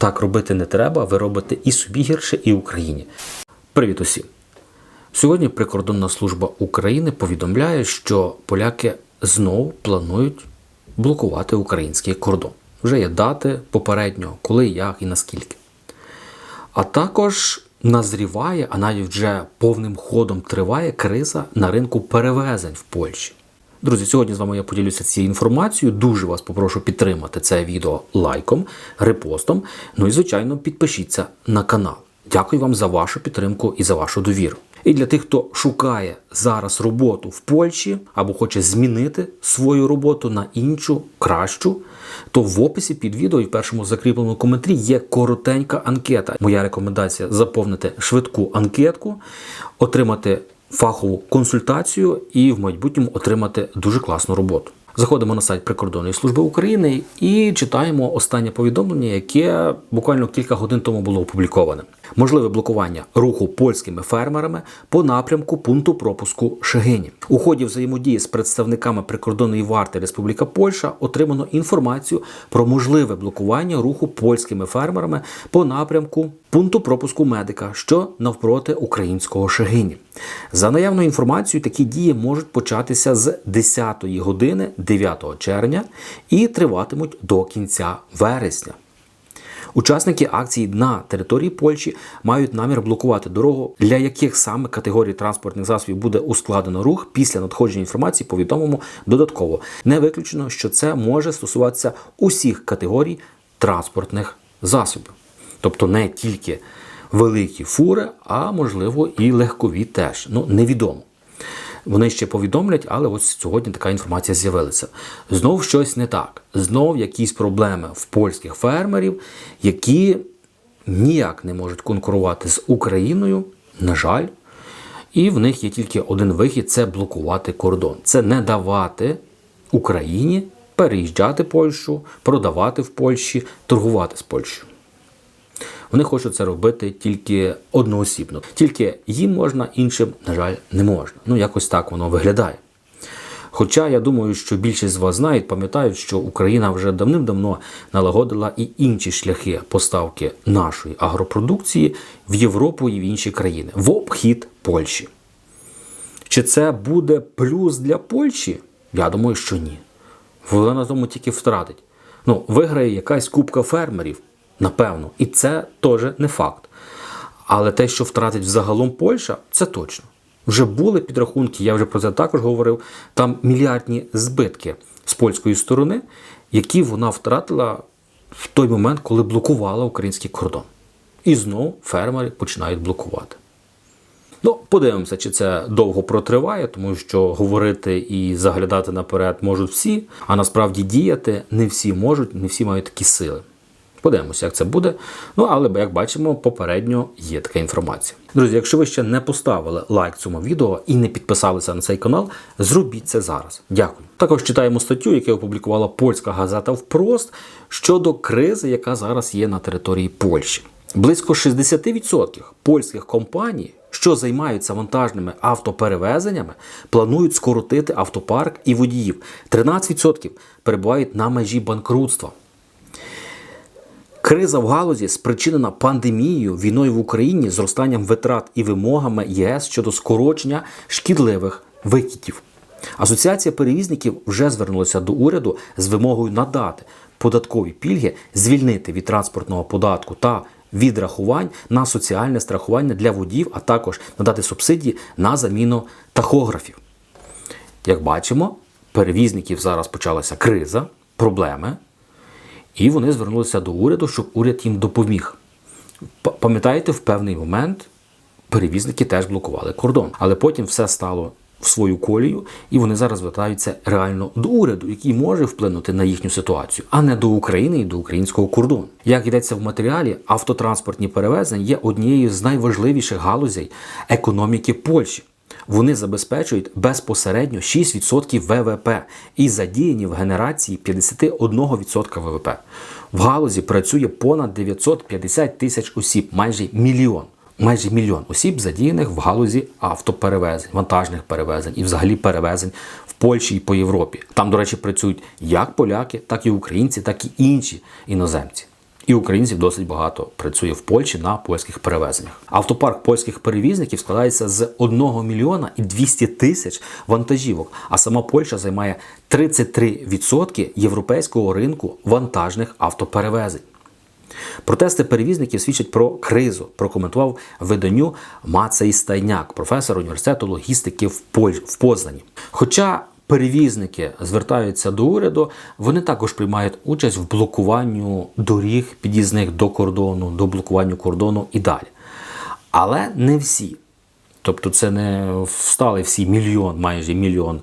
Так робити не треба, ви робите і собі гірше, і Україні. Привіт усім! Сьогодні прикордонна служба України повідомляє, що поляки знову планують блокувати український кордон. Вже є дати попередньо, коли, як і наскільки. А також назріває, а навіть вже повним ходом триває криза на ринку перевезень в Польщі. Друзі, сьогодні з вами я поділюся цією інформацією. Дуже вас попрошу підтримати це відео лайком, репостом. Ну і звичайно, підпишіться на канал. Дякую вам за вашу підтримку і за вашу довіру. І для тих, хто шукає зараз роботу в Польщі або хоче змінити свою роботу на іншу, кращу, то в описі під відео і в першому закріпленому коментарі є коротенька анкета. Моя рекомендація заповнити швидку анкетку, отримати фахову консультацію і в майбутньому отримати дуже класну роботу. Заходимо на сайт Прикордонної служби України і читаємо останнє повідомлення, яке буквально кілька годин тому було опубліковане. Можливе блокування руху польськими фермерами по напрямку пункту пропуску Шегині. У ході взаємодії з представниками прикордонної варти Республіка Польща отримано інформацію про можливе блокування руху польськими фермерами по напрямку пункту пропуску медика, що навпроти українського Шегині. За наявною інформацією, такі дії можуть початися з 10 години 9 червня і триватимуть до кінця вересня. Учасники акції на території Польщі мають намір блокувати дорогу, для яких саме категорій транспортних засобів буде ускладено рух після надходження інформації. Повідомимо додатково. Не виключено, що це може стосуватися усіх категорій транспортних засобів, тобто не тільки великі фури, а можливо і легкові теж. Ну невідомо. Вони ще повідомлять, але ось сьогодні така інформація з'явилася. Знов щось не так. Знов якісь проблеми в польських фермерів, які ніяк не можуть конкурувати з Україною, на жаль. І в них є тільки один вихід це блокувати кордон. Це не давати Україні переїжджати Польщу, продавати в Польщі, торгувати з Польщею. Вони хочуть це робити тільки одноосібно. Тільки їм можна, іншим, на жаль, не можна. Ну, якось так воно виглядає. Хоча я думаю, що більшість з вас знають, пам'ятають, що Україна вже давним-давно налагодила і інші шляхи поставки нашої агропродукції в Європу і в інші країни в обхід Польщі. Чи це буде плюс для Польщі? Я думаю, що ні. Вона на тому тільки втратить. Ну, виграє якась кубка фермерів. Напевно, і це теж не факт. Але те, що втратить взагалом Польща, це точно. Вже були підрахунки, я вже про це також говорив. Там мільярдні збитки з польської сторони, які вона втратила в той момент, коли блокувала український кордон. І знову фермери починають блокувати. Ну, подивимося, чи це довго протриває, тому що говорити і заглядати наперед можуть всі, а насправді діяти не всі можуть, не всі мають такі сили. Подивимося, як це буде. Ну, але, як бачимо, попередньо є така інформація. Друзі, якщо ви ще не поставили лайк цьому відео і не підписалися на цей канал, зробіть це зараз. Дякую. Також читаємо статтю, яку опублікувала польська газета Впрост щодо кризи, яка зараз є на території Польщі. Близько 60% польських компаній, що займаються вантажними автоперевезеннями, планують скоротити автопарк і водіїв. 13% перебувають на межі банкрутства. Криза в галузі спричинена пандемією, війною в Україні, зростанням витрат і вимогами ЄС щодо скорочення шкідливих викидів. Асоціація перевізників вже звернулася до уряду з вимогою надати податкові пільги, звільнити від транспортного податку та відрахувань на соціальне страхування для водіїв, а також надати субсидії на заміну тахографів. Як бачимо, перевізників зараз почалася криза, проблеми. І вони звернулися до уряду, щоб уряд їм допоміг. Пам'ятаєте, в певний момент перевізники теж блокували кордон, але потім все стало в свою колію, і вони зараз звертаються реально до уряду, який може вплинути на їхню ситуацію, а не до України і до українського кордону. Як йдеться в матеріалі, автотранспортні перевезення є однією з найважливіших галузей економіки Польщі. Вони забезпечують безпосередньо 6% ВВП і задіяні в генерації 51% ВВП. В галузі працює понад 950 тисяч осіб, майже мільйон. Майже мільйон осіб задіяних в галузі автоперевезень, вантажних перевезень і взагалі перевезень в Польщі і по Європі. Там, до речі, працюють як поляки, так і українці, так і інші іноземці. І українців досить багато працює в Польщі на польських перевезеннях. Автопарк польських перевізників складається з 1 мільйона і 200 тисяч вантажівок, а сама Польща займає 33% європейського ринку вантажних автоперевезень. Протести перевізників свідчать про кризу, прокоментував виданню Мацей Стайняк, професор університету логістики в, Поль... в Познані. Хоча перевізники звертаються до уряду, вони також приймають участь в блокуванню доріг під'їзних до кордону, до блокуванню кордону і далі. Але не всі. Тобто це не встали всі мільйон, майже мільйон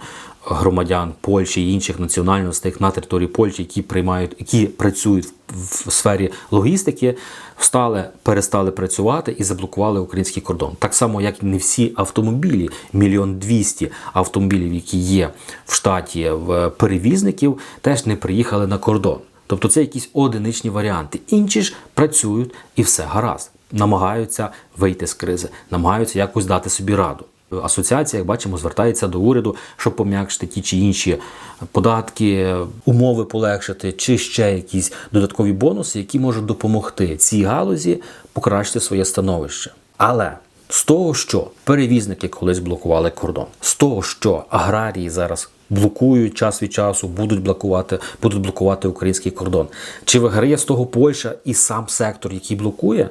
громадян Польщі і інших національностей на території Польщі, які приймають, які працюють в, сфері логістики, встали, перестали працювати і заблокували український кордон. Так само, як і не всі автомобілі, мільйон двісті автомобілів, які є в штаті в перевізників, теж не приїхали на кордон. Тобто це якісь одиничні варіанти. Інші ж працюють і все гаразд. Намагаються вийти з кризи, намагаються якось дати собі раду. Асоціація, як бачимо, звертається до уряду, щоб пом'якшити ті чи інші податки, умови полегшити, чи ще якісь додаткові бонуси, які можуть допомогти цій галузі покращити своє становище. Але з того, що перевізники колись блокували кордон, з того, що аграрії зараз блокують час від часу, будуть блокувати, будуть блокувати український кордон. Чи виграє з того Польща і сам сектор, який блокує?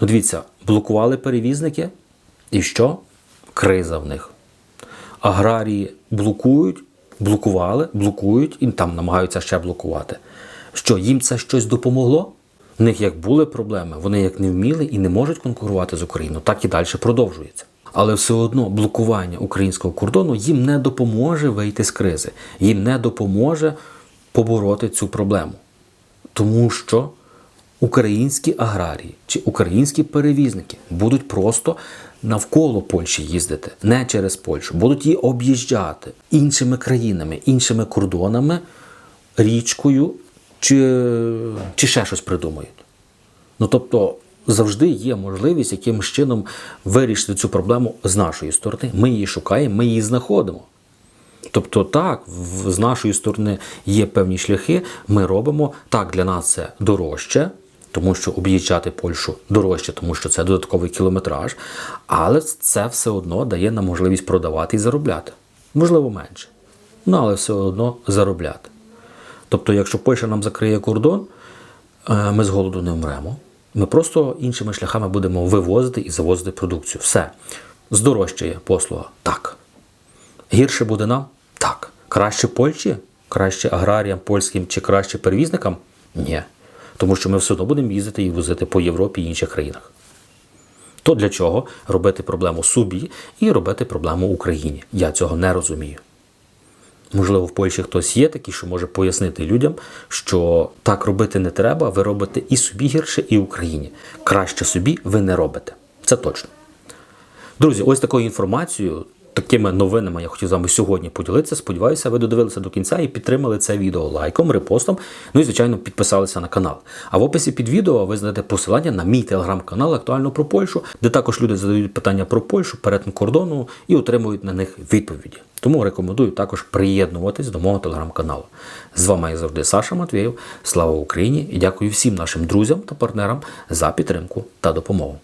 Ну, дивіться, блокували перевізники, і що? Криза в них. Аграрії блокують, блокували, блокують і там намагаються ще блокувати. Що, їм це щось допомогло? В них як були проблеми, вони як не вміли і не можуть конкурувати з Україною, так і далі продовжується. Але все одно блокування українського кордону їм не допоможе вийти з кризи, їм не допоможе побороти цю проблему. Тому що українські аграрії чи українські перевізники будуть просто навколо Польщі їздити, не через Польщу, будуть її об'їжджати іншими країнами, іншими кордонами, річкою чи, чи ще щось придумають. Ну тобто завжди є можливість якимось чином вирішити цю проблему з нашої сторони. Ми її шукаємо, ми її знаходимо. Тобто, так, з нашої сторони є певні шляхи, ми робимо. Так, для нас це дорожче, тому що об'їжджати Польщу дорожче, тому що це додатковий кілометраж, але це все одно дає нам можливість продавати і заробляти. Можливо, менше. Ну, але все одно заробляти. Тобто, якщо Польща нам закриє кордон, е, ми з голоду не вмремо. Ми просто іншими шляхами будемо вивозити і завозити продукцію. Все. Здорожчає послуга. Так. Гірше буде нам? Так. Краще Польщі? Краще аграріям польським чи краще перевізникам? Ні. Тому що ми все одно будемо їздити і возити по Європі і інших країнах. То для чого робити проблему собі і робити проблему Україні? Я цього не розумію. Можливо, в Польщі хтось є такий, що може пояснити людям, що так робити не треба, ви робите і собі гірше, і Україні. Краще собі ви не робите. Це точно. Друзі, ось такою інформацією, такими новинами я хотів з вами сьогодні поділитися. Сподіваюся, ви додивилися до кінця і підтримали це відео лайком, репостом. Ну і, звичайно, підписалися на канал. А в описі під відео ви знайдете посилання на мій телеграм-канал Актуально про Польщу, де також люди задають питання про Польщу, перетин кордону і отримують на них відповіді. Тому рекомендую також приєднуватись до мого телеграм-каналу. З вами як завжди Саша Матвєєв. Слава Україні і дякую всім нашим друзям та партнерам за підтримку та допомогу.